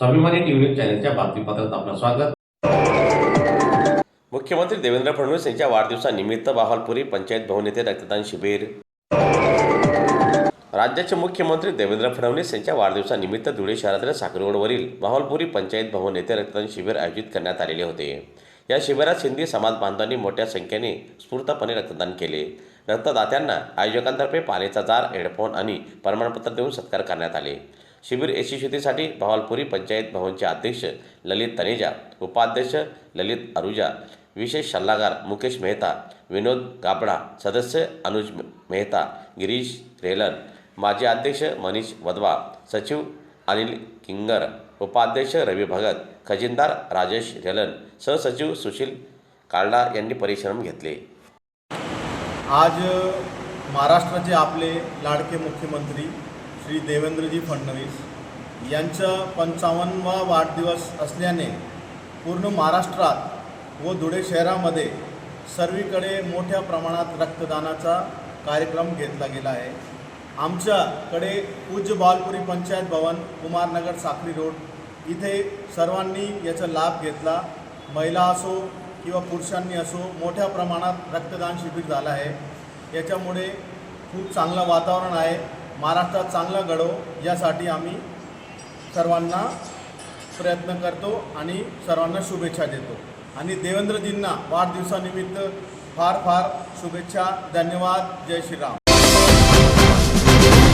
स्वाभिमानी TV news चॅनलच्या बातमीपत्रात आपलं स्वागत. मुख्यमंत्री देवेंद्र फडणवीस यांच्या वाढदिवसानिमित्त बहालपुरी पंचायत भवन येथे रक्तदान शिबिर. राज्याचे मुख्यमंत्री देवेंद्र फडणवीस यांच्या वाढदिवसानिमित्त धुळे शहरातील साखर रोडवरील बहालपुरी पंचायत भवन येथे रक्तदान शिबिर आयोजित करण्यात आलेले होते. या शिबिरात सिंधी समाज बांधवांनी मोठ्या संख्येने स्फूर्तपणे रक्तदान केले. रक्तदात्यांना आयोजकांतर्फे पाण्याचा जार हेडफोन आणि प्रमाणपत्र देऊन सत्कार करण्यात आले. शिबिर यशस्वीतेसाठी भावलपुरी पंचायत भवनचे अध्यक्ष ललित तनेजा उपाध्यक्ष ललित अरुजा विशेष सल्लागार मुकेश मेहता विनोद गाबडा सदस्य अनुज मेहता गिरीश रेलन माजी अध्यक्ष मनीष वदवा सचिव अनिल किंगर उपाध्यक्ष रवी भगत खजिनदार राजेश रेलन सहसचिव सुशील कालडा यांनी परिश्रम घेतले. आज महाराष्ट्राचे आपले लाडके मुख्यमंत्री श्री देवेंद्रजी फडणवीस यांचा पंचावन्नवा वाढदिवस असल्याने पूर्ण महाराष्ट्रात व धुळे शहरामध्ये सर्वीकडे मोठ्या प्रमाणात रक्तदानाचा कार्यक्रम घेतला गेला आहे. आमच्याकडे पूज्य बालपुरी पंचायत भवन कुमारनगर साखरी रोड इथे सर्वांनी याचा लाभ घेतला. महिला असो किंवा पुरुषांनी असो मोठ्या प्रमाणात रक्तदान शिबिर झालं आहे. याच्यामुळे खूप चांगलं वातावरण आहे. महाराष्ट्रात चांगला घडो यासाठी आम्ही सर्वांना प्रयत्न करतो आणि सर्वांना शुभेच्छा देतो. आणि देवेंद्रजींना वाढदिवसानिमित्त फार फार शुभेच्छा धन्यवाद जय श्रीराम.